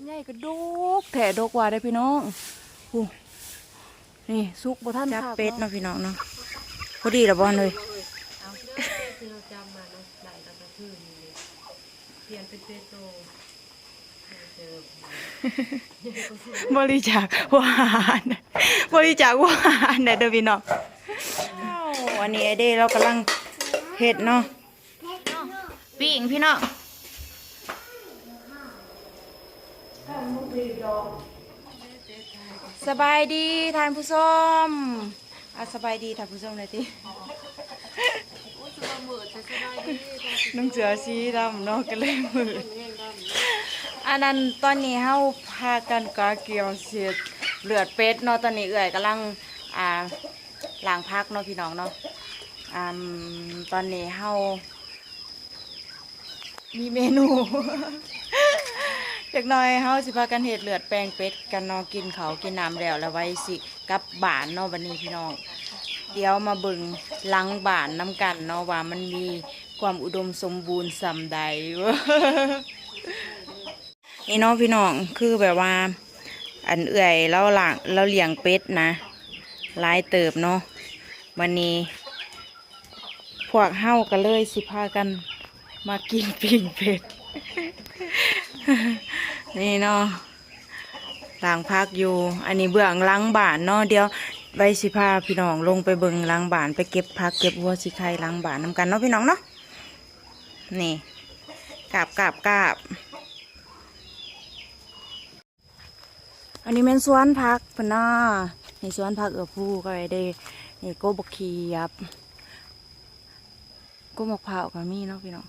ลำไยก็ดกแถดกว่าได้อพี่น้องอู้นี่สุกบ่ท่านจับคักเป็ดเนาะพี่น้องเนาะพอดีละบอลเลยเอาเด้อที่เราจำมาเนาะได้ตั้งแต่คืนนี้เลยเปลี่ยนเป็นเปโตเจอบริจาคหวานบริจาคหวานเด้อพี่น้องอ้าววันนี้ไอเด้เรากำลังเห็ดเนาะปิ้งพี่น้อง สบายดีท่านผู้ชมอะสบายดีท่านผู้ชมเลยทีน้องเสือสีดำเนาะก็เลยมืดอันนั้นตอนนี้เฮาพากันกาเกี่ยวเสียดเลือดเป็ดเนาะตอนนี้เอื่อยกำลังอ่าล้างพักเนาะพี่น้องเนาะอ่าตอนนี้เฮามีเมนู จากน่อยเฮาสิพากันเฮ็ดเลือดแปลงเป็ดกันนาะกินเขากินน้ำแล้วแล้วไว้สิกลับบ้านเนาะวันนี้พี่น้อง เดี๋ยวมาเบิ่งหลังบ้านน้ำกันเนาะว่ามันมีความอุดมสมบูรณ์สำใดนี่เน้องพี่น้องคือแบบว่า อันเอื่อยเราหลังเราเลี้ยงเป็ดนะลายเติบเนาะวันนี้ พวกเฮาก็เลยสิพากันมากินปิ้งเป็ด นี่เนาะหลังพักอยู่ อันนี้เบื้องหลังบ้านเนาะเดี๋ยวไว้สิพาพี่น้องลงไปเบิงหลังบ้านไปเก็บผักเก็บวัวสิไข่หลังบ้านนำกันเนาะพี่น้องเนาะนี่กราบกราบกราบอันนี้เป็นสวนผักพะนาในสวนผักเอือผู้ก็ได้ได้นี่โกบกขียบโกมะพร้าก็มีเนาะพี่น้อง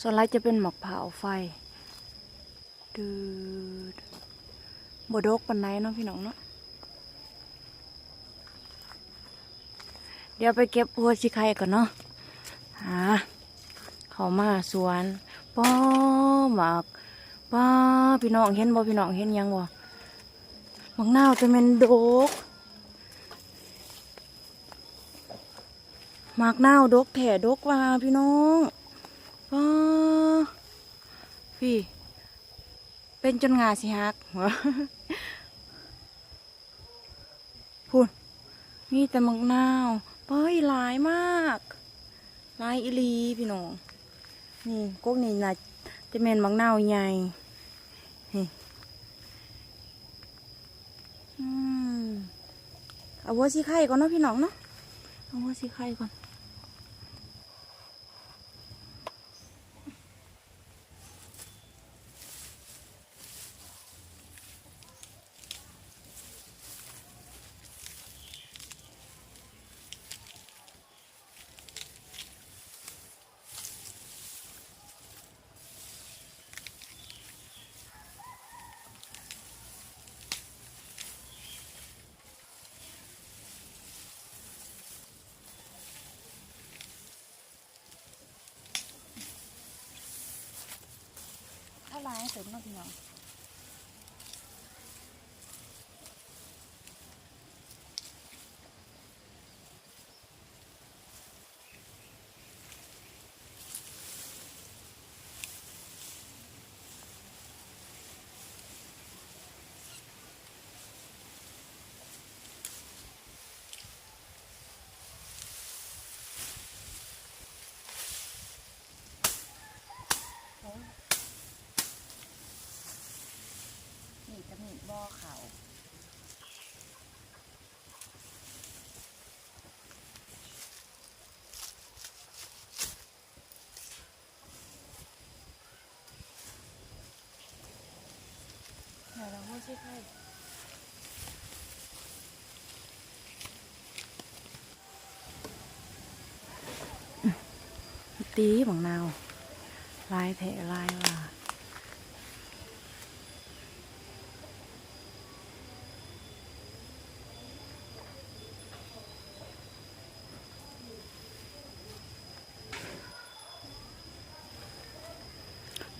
ส่วนไรจะเป็นหมอกเผาไฟดืดบดกปันไดเนาะพี่น้องเนาะเดี๋ยวไปเก็บหัวชิไข่ก่อนเนาะหาเขามาสวนป้อหมากป้าพี่น้องเห็นบ่พี่น้องเห็นยังบ่บางนาวจะเป็นดกหมากนาวดกแถดกว่าพี่น้อง พี่ เป็นจนงาสิฮักหัวพูดมีแต่มากนาวเป้ยหลายมากหลายอีลีพี่น้องนี่กกนี่นะจะเป็นมากนาวใหญ่นี่อืมเอาวัวสีไข่ก่อนเนาะพี่น้องเนาะเอาวัวสีไข่ก่อน ลายเสริมเนาะพี่น้อง ไหนเราไม่ใช่ใครตีบังนาวลายแผลายว่า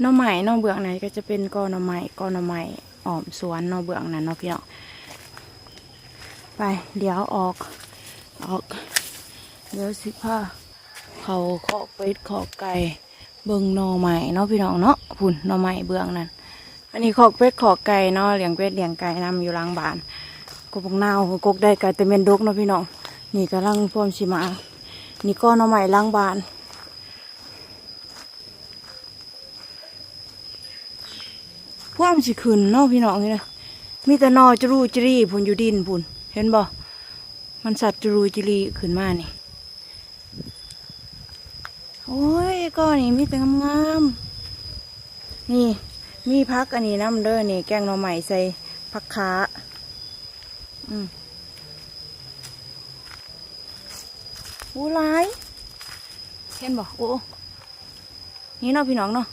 หน่อไม้หน่อเบืองไหนก็จะเป็นกอหน่อไม้กอหน่อไม้ อ้อมสวนนอเบื้องนั้นเนาะพี่น้องไป เดี๋ยวออกออก เดี๋ยวสิพาเขาขอกเป็ดขอกไก่เบิ่งน่อไม้เนาะพี่น้องเนาะพุ่นน่อไม้เบื้องนั้น อันนี้ขอกเป็ดขอกไก่เนาะเลี้ยงเป็ดเลี้ยงไก่นำอยู่หลังบ้านกบกนาวกกได้ไก่แต่เมนดกเนาะพี่น้องนี่กำลังพร้อมชิมา นี่ก็นอใหม่หล้างบ้าน พร้อมสิขึ้นเนาะพี่น้องนี่นะมีแต่นอจรูจรีพุ่นอยู่ดินพุ่นเห็นบ่มันสัตว์จรูจรีขึ้นมานี่โอ้ยก็นี่มีแต่งามๆนี่มีพักอันนี้น้ำเด้อนี่แกงหน่อใหม่ใส่ผักขาอืมอู้หลายเห็นบ่โอ้นี่เนาะพี่น้องเนาะ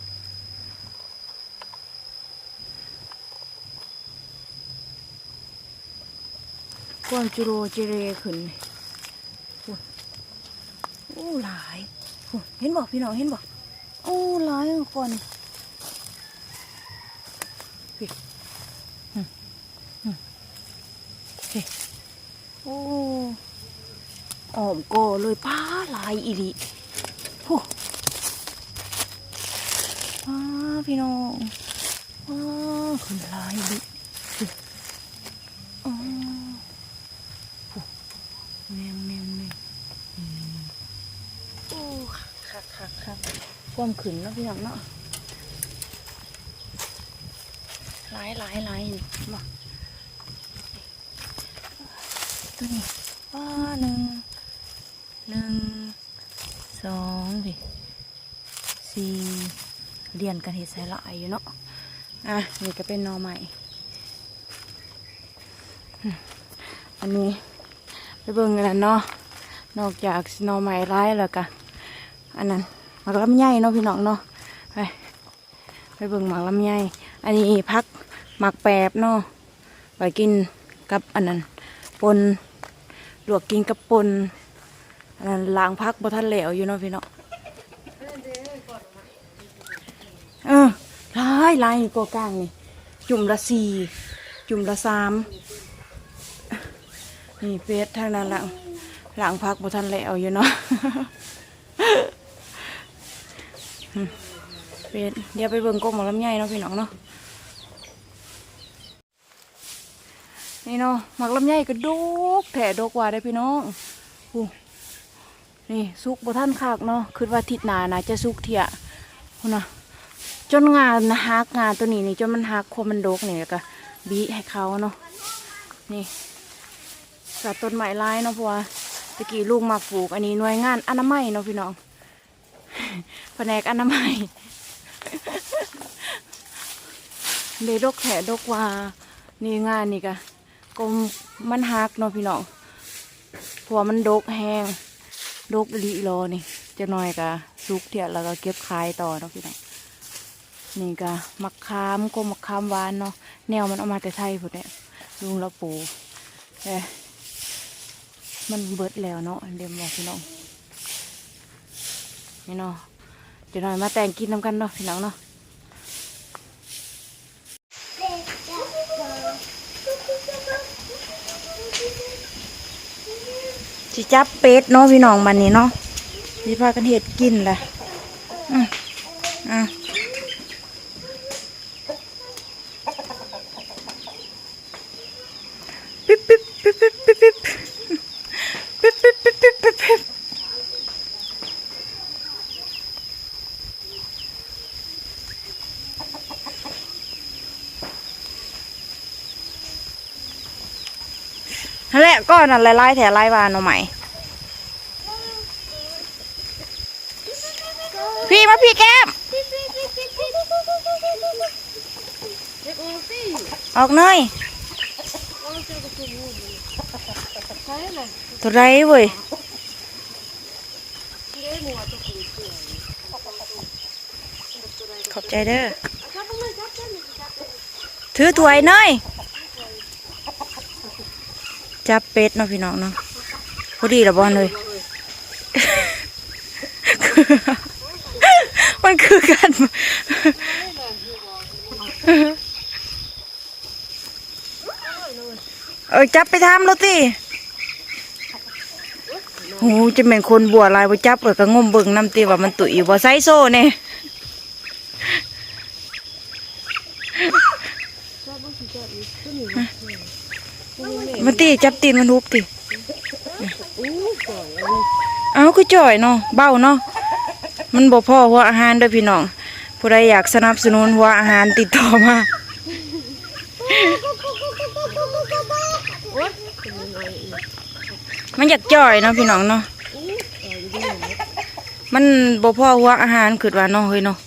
ความจุโรจเรขึ้นโอ้หลาย เห็นบ่พี่น้องเห็นบ่โอ้หลายก่อนพี่โอ้ออมโกอเลยป้าหลายอีหลีโอ้ป้าพี่น้องป้าขึ้นหลายอีหลีพี่อ๋อโอ้แนมแนมแนมอืมโอ้คักคักคัก ความขึ้นเนาะพี่น้องเนาะหลายหลายหลายนี่มาตัวนี้ว่าหนึ่งหนึ่งสองสิสี่เรียนกันเห็ดใส่หลายอยู่เนาะอะนี่ก็เป็นนอใหม่อันนี้ไปเบิ่งกันนะเนาะนอกจากนอใหม่ร้ายแล้วก็อันนั้น หมากลำไยเนาะพี่น้องเนาะไปไปเบิ่งหมากลำไยอันนี้พักหมากแปบเนาะไปกินกับอันนั้นปนลวกกินกับปนอันนั้นล้างพักบ่ทันแล้วอยู่เนาะพี่เนาะเออลายลายกว่ากลางนี่จุ่มละสี่จุ่มละสามนี่เป็ดทางนั้นหลังหลังพักบ่ทันแล้วอยู่เนาะ เดี๋ยวไปเบิ่งกบหมอลำไยเนาะพี่น้องเนาะนี่เนาะหมักลำไยก็ดกแผ่ดกว่าได้พี่น้องอู้นี่สุกบท่านคากเนาะคือว่าทิศหนานะจะสุกเถี่ยพุ่นะจนงานนะฮักงานตัวนี้นี่จนมันฮักความมันดกนี่แล้วก็บีให้เขาเนาะนี่สัตว์ต้นไม้ลายเนาะเพราะว่าตะกี้ลูกมาปลูกอันนี้หน่วยงานอนามัยเนาะพี่น้อง แผนกอนามัยเดดกแถดกว่านี่งานนี่กะกลมมันหักเนาะพี่น้องเพราะวมันดกแห้งดกอีหลีโลนี่จะน้อยกะสุกเถี่ยแล้วก็เก็บขายต่อเนาะพี่น้องนี่กะมักคามกลมมักคามหวานเนาะแนวมันเอามาแต่ไทยพุ่นเนี่ยลุงเราปลูกแต่มันเบิดแล้วเนาะเดี๋ยวบอกพี่น้อง นี่เนาะเดี๋ยวหน่อยมาแต่งกินน้ำกันเนาะพี่น้องเนาะจิจับเป็ดเนาะพี่น้องมันนี่เนาะพี่พากันเห็ดกินแหละ นั่นแหละก็นั่นไล่แถไล่วานเอาใหม่ พี่มาพี่แก้ม ออกหน่อยตัวไรเว้ยขอบใจเด้อถือถวยหน่อย จับเป็ดเนาะพี่น้องเนาะพอดีละบอลเลยมันคือกันเออจับไปทำแล้วติโอ้จะเป็นคนบัวลายบ่จับเออก็งมเบิ่งน้ำตีว่ามันตุ๋ยบ่ไซโซ่เนี่ย ขึ้นอยู่นะ มา ตีจับตีนมันทุบตีเอาคือจ่อยเนาะเบ้าเนาะมันบ่พ่อหัวอาหารเด้อพี่น้องผู้ใดอยากสนับสนุนหัวอาหารติดต่อมาไมันอยากจ่อยเนาะพี่น้องเนาะมันบ่พ่อหัวอาหารคือว่าเนาะเฮ้ยเนาะ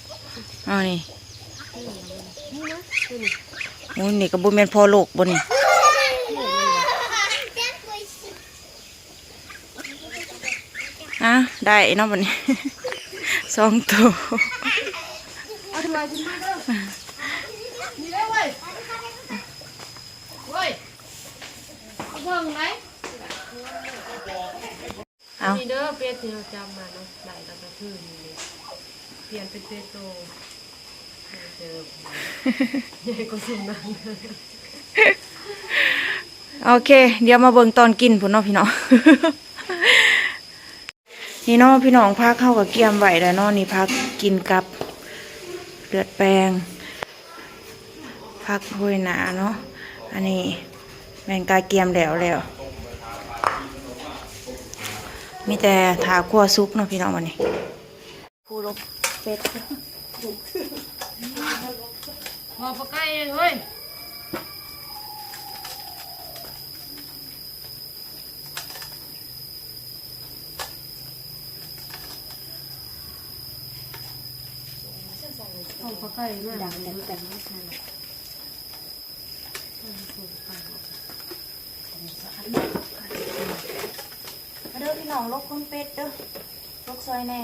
เอานี่นี่นะตัวนี้โอ้ยนี่ก็บ่แม่นพอโลกบ่นี่ อะได้เนาะบัดนี้สองตัวเอาทำไมฉันมาเด้อนี่ได้เว้ยเว้ยเอาเพิ่งไหมเอานี่เด้อเป็ดที่เราจำมาเนาะได้ตั้งแต่คืนนี่เลยเปลี่ยนเป็นเป็ดโตเจอใหญ่กว่าสุนัขโอเค เดี๋ยวมาเบิ่งตอนกินพุ่นเนาะพี่น้อง นี่เนาะพี่น้องพักเข้ากับเกียมไหวแล้วเนาะนี่พักกินกับเลือดแปลงพักห้วยหนาเนาะอันนี้แมงกาเกียมแล้วแล้วมีแต่ถาคั่วซุปเนาะพี่น้องวันนี้คูลบเป็ดพอปลาไก่เฮ้ย พอปลาไก่มากดังแต่แต่ไม่ใช่หรอกเด้อพี่น้องลบคนเป็ดเด้อลกซอยแน่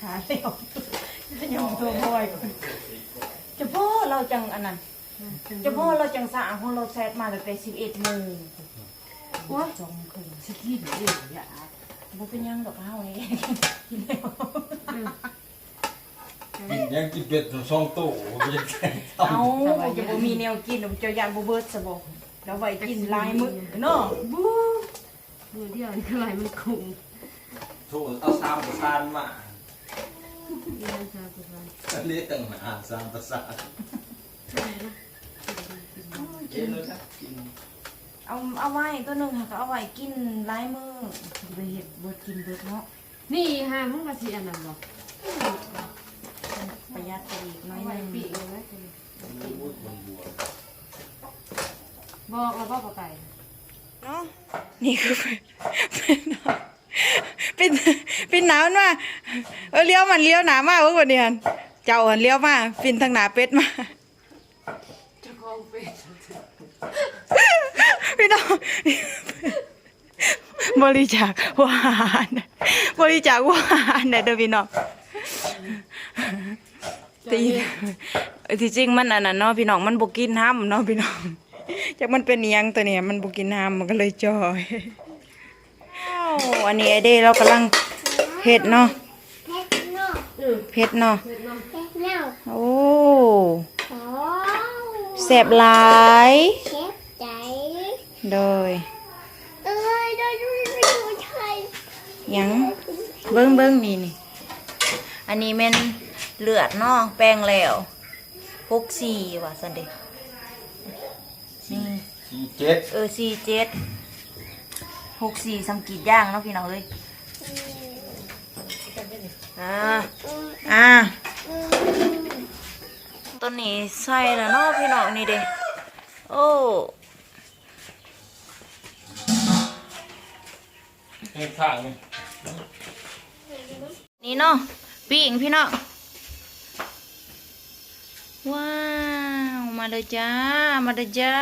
ขาเร็วยังตัวบ่อยจะพ่อเราจังอันนั้นจะพ่อเราจังสางของเราแซดมาตั้งแต่สิบเอ็ดโมงว่าจงคืนสิกินเดี๋ยวอย่าบ่เป็นหยังดอกเฮานี่กินแล้ว ยังกินเป็ดสองตู้ยังแข่งทเอาจะบ่มีแนวกินเจ้าย่านบ่เบิดซะบ่แล้วไว้กินหลายมื้อเนาะบูมือเดียวนี่คืออะไรมันคุ้มำถูกเอาสามประสานมาเรียนชาตุลาเรียกตั้งหนาสามประสานกินเลยครับกินเอาเอาไว้ตัวหนึงค่ะก็เอาไว้กินหลายมื้อไปเฮ็ดบ่กินเบิดเนาะนี่หามึงมาสิอันนั้นบ่ ประหยัดไปอีกน้อยไว้หนึงปีกเลยไหมพูดบนบัวบอกแล้วบอกปลาไก่เนาะนี่คือเป็นเป็นเป็นหนาวมาเออเลี้ยวมันเลี้ยวหนามากเว้ยวันนี้หั่นเจ้าหันเลี้ยวมาปินทางหนาเป็ดมาเจ้าของเป็ดพี่น้องบริจาคหวานบริจาคหวานเด้อพี่น้อง ตีที่จริงมันอันนั้นเนาะพี่น้องมันบกินห้ำเนาะพี่น้องจากมันเป็นอิหยังตัวเนี้ยมันบกินห้ำมันก็เลยจอยอันนี้ไอเด้เรากำลังเผ็ดเนาะเผ็ดเนาะเป็ดเนาะโอ้แสบหลายโดยยังเบิ้งเบิ้งนี่นี่อันนี้แม่น เลือดเนาะแป้งแล้วหกสี่ว่ะสันเดนี่สี่เจ็ดเออสี่เจ็ดหกสี่สำกีดย่างเนาะพี่น้องเอ้ยอ่าอ่าต้นนี้ใส่แล้วเนาะพี่น้องนี่เด้โอ้เห็นข้างนี่นี่เนาะปิ้งพี่น้อง ว้าว มาเลยจ้า มาเลยจ้า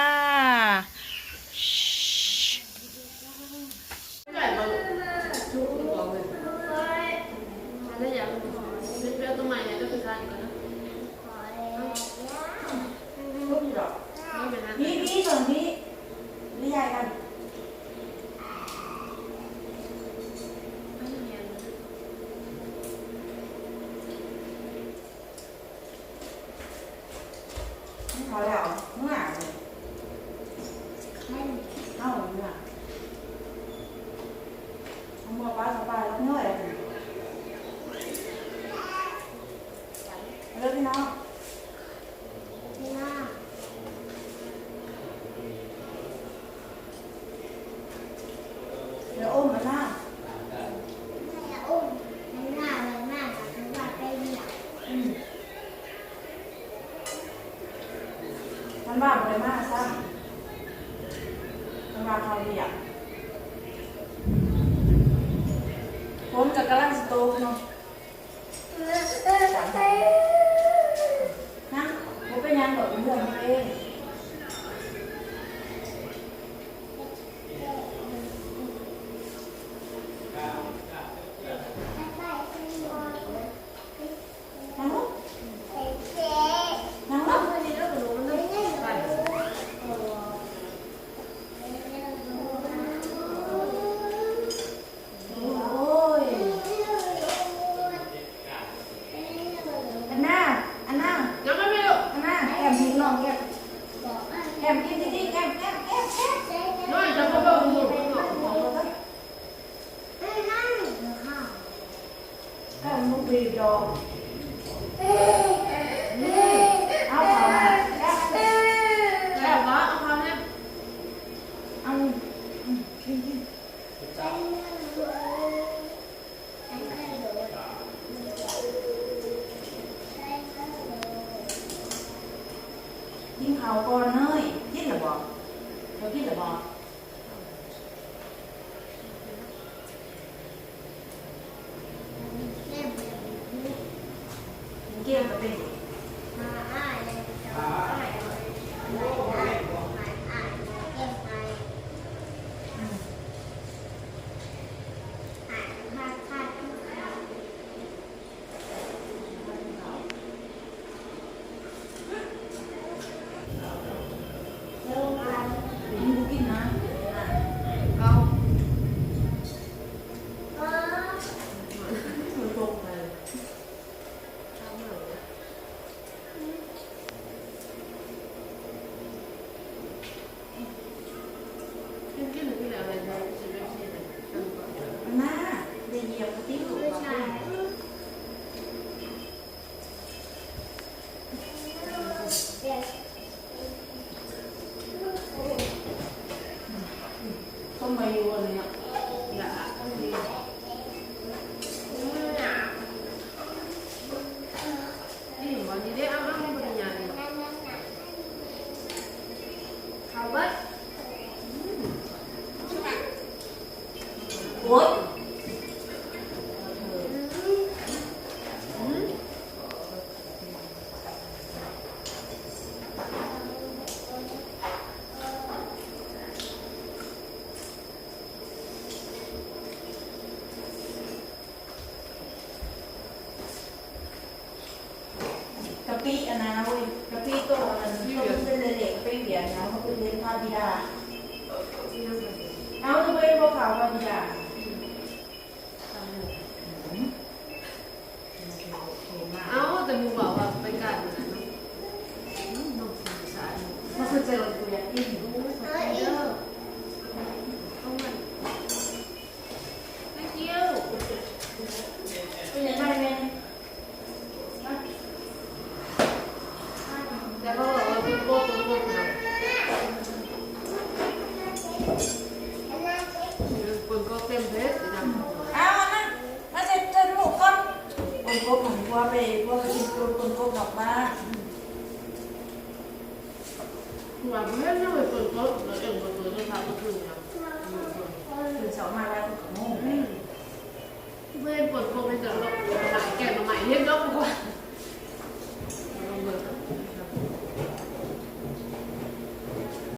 เ